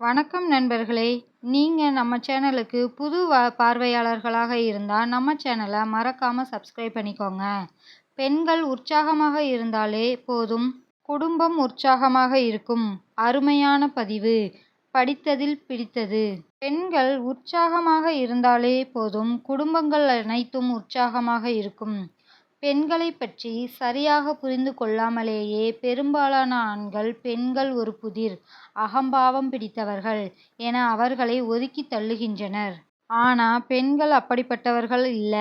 வணக்கம் நண்பர்களே. நீங்கள் நம்ம சேனலுக்கு புது வ பார்வையாளர்களாக இருந்தால் நம்ம சேனலை மறக்காமல் சப்ஸ்கிரைப் பண்ணிக்கோங்க. பெண்கள் உற்சாகமாக இருந்தாலே போதும். குடும்பம் உற்சாகமாக இருக்கும். அருமையான பதிவு. படித்ததில் பிடித்தது. பெண்கள் உற்சாகமாக இருந்தாலே போதும். குடும்பங்கள் அனைத்தும் உற்சாகமாக இருக்கும். பெண்களை பற்றி சரியாக புரிந்து கொள்ளாமலேயே பெரும்பாலான ஆண்கள் பெண்கள் ஒரு புதிர் அகம்பாவம் பிடித்தவர்கள் என அவர்களை ஒதுக்கி தள்ளுகின்றனர். ஆனா பெண்கள் அப்படிப்பட்டவர்கள் இல்ல.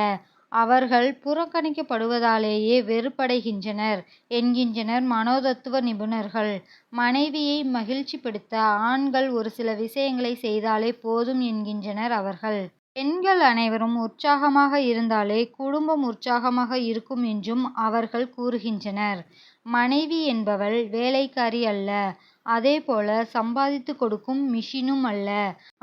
அவர்கள் புறக்கணிக்கப்படுவதாலேயே வெறுப்படைகின்றனர் என்கின்றனர் மனோதத்துவ நிபுணர்கள். மனைவியை மகிழ்ச்சிப்படுத்த ஆண்கள் ஒரு சில விஷயங்களை செய்தாலே போதும் என்கின்றனர் அவர்கள். பெண்கள் அனைவரும் உற்சாகமாக இருந்தாலே குடும்பம் உற்சாகமாக இருக்கும் என்றும் அவர்கள் கூறுகின்றனர். மனைவி என்பவள் வேலைக்காரி அல்ல. அதேபோல சம்பாதித்து கொடுக்கும் மிஷினும் அல்ல.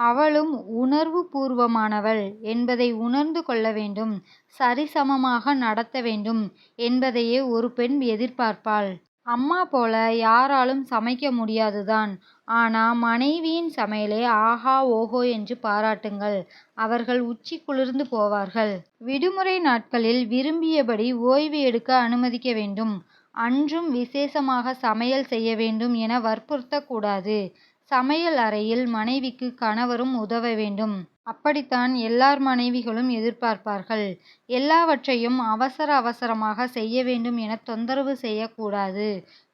அவளும் உணர்வு பூர்வமானவள் என்பதை உணர்ந்து கொள்ள வேண்டும். சரிசமமாக நடத்த வேண்டும் என்பதையே ஒரு பெண் எதிர்பார்ப்பாள். அம்மா போல யாராலும் சமைக்க முடியாது தான். ஆனா மனைவியின் சமையலை ஆஹா ஓஹோ என்று பாராட்டுங்கள். அவர்கள் உச்சி குளிர்ந்து போவார்கள். விடுமுறை நாட்களில் விரும்பியபடி ஓய்வு எடுக்க அனுமதிக்க வேண்டும். அன்றும் விசேஷமாக சமையல் செய்ய வேண்டும் என வற்புறுத்தக் கூடாது. சமையல் அறையில் மனைவிக்கு கணவரும் உதவ வேண்டும். அப்படித்தான் எல்லார் மனைவிகளும் எதிர்பார்ப்பார்கள். எல்லாவற்றையும் அவசர அவசரமாக செய்ய வேண்டும் என தொந்தரவு செய்யக்கூடாது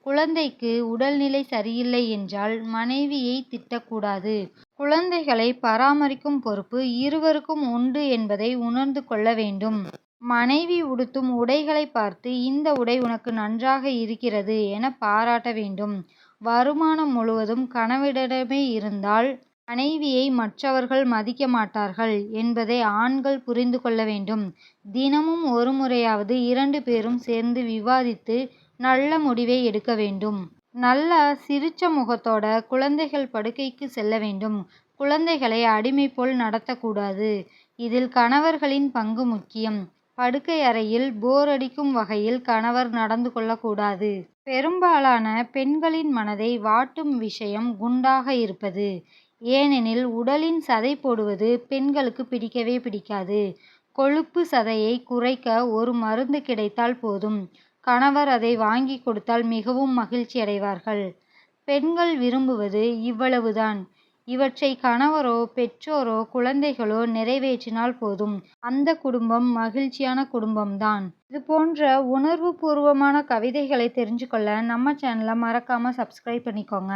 குழந்தைக்கு உடல்நிலை சரியில்லை என்றால் மனைவியை திட்டக்கூடாது. குழந்தைகளை பராமரிக்கும் பொறுப்பு இருவருக்கும் உண்டு என்பதை உணர்ந்து கொள்ள வேண்டும். மனைவி உடுத்தும் உடைகளை பார்த்து இந்த உடை உனக்கு நன்றாக இருக்கிறது என பாராட்ட வேண்டும். வருமானம் முழுவதும் கணவனிடமே இருந்தால் மனைவியை மற்றவர்கள் மதிக்க மாட்டார்கள் என்பதை ஆண்கள் புரிந்து கொள்ள வேண்டும். தினமும் ஒரு முறையாவது இரண்டு பேரும் சேர்ந்து விவாதித்து நல்ல முடிவை எடுக்க வேண்டும். நல்லா சிரிச்ச முகத்தோட குழந்தைகள் படுக்கைக்கு செல்ல வேண்டும். குழந்தைகளை அடிமை போல் நடத்தக் கூடாது. இதில் கணவர்களின் பங்கு முக்கியம். படுக்கை அறையில் போர் அடிக்கும் வகையில் கணவர் நடந்து கொள்ளக் கூடாது. பெரும்பாலான பெண்களின் மனதை வாட்டும் விஷயம் குண்டாக இருப்பது. ஏனெனில் உடலின் சதை போடுவது பெண்களுக்கு பிடிக்கவே பிடிக்காது. கொழுப்பு சதையை குறைக்க ஒரு மருந்து கிடைத்தால் போதும். கணவர் அதை வாங்கிக் கொடுத்தால் மிகவும் மகிழ்ச்சி அடைவார்கள் பெண்கள் விரும்புவது இவ்வளவு தான். இவற்றை கணவரோ பெற்றோரோ குழந்தைகளோ நிறைவேற்றினால் போதும் அந்த குடும்பம் மகிழ்ச்சியான குடும்பம் தான். இதுபோன்ற உணர்வு பூர்வமான கவிதைகளை தெரிஞ்சுக்கொள்ள நம்ம சேனலை மறக்காமல் சப்ஸ்கிரைப் பண்ணிக்கோங்க.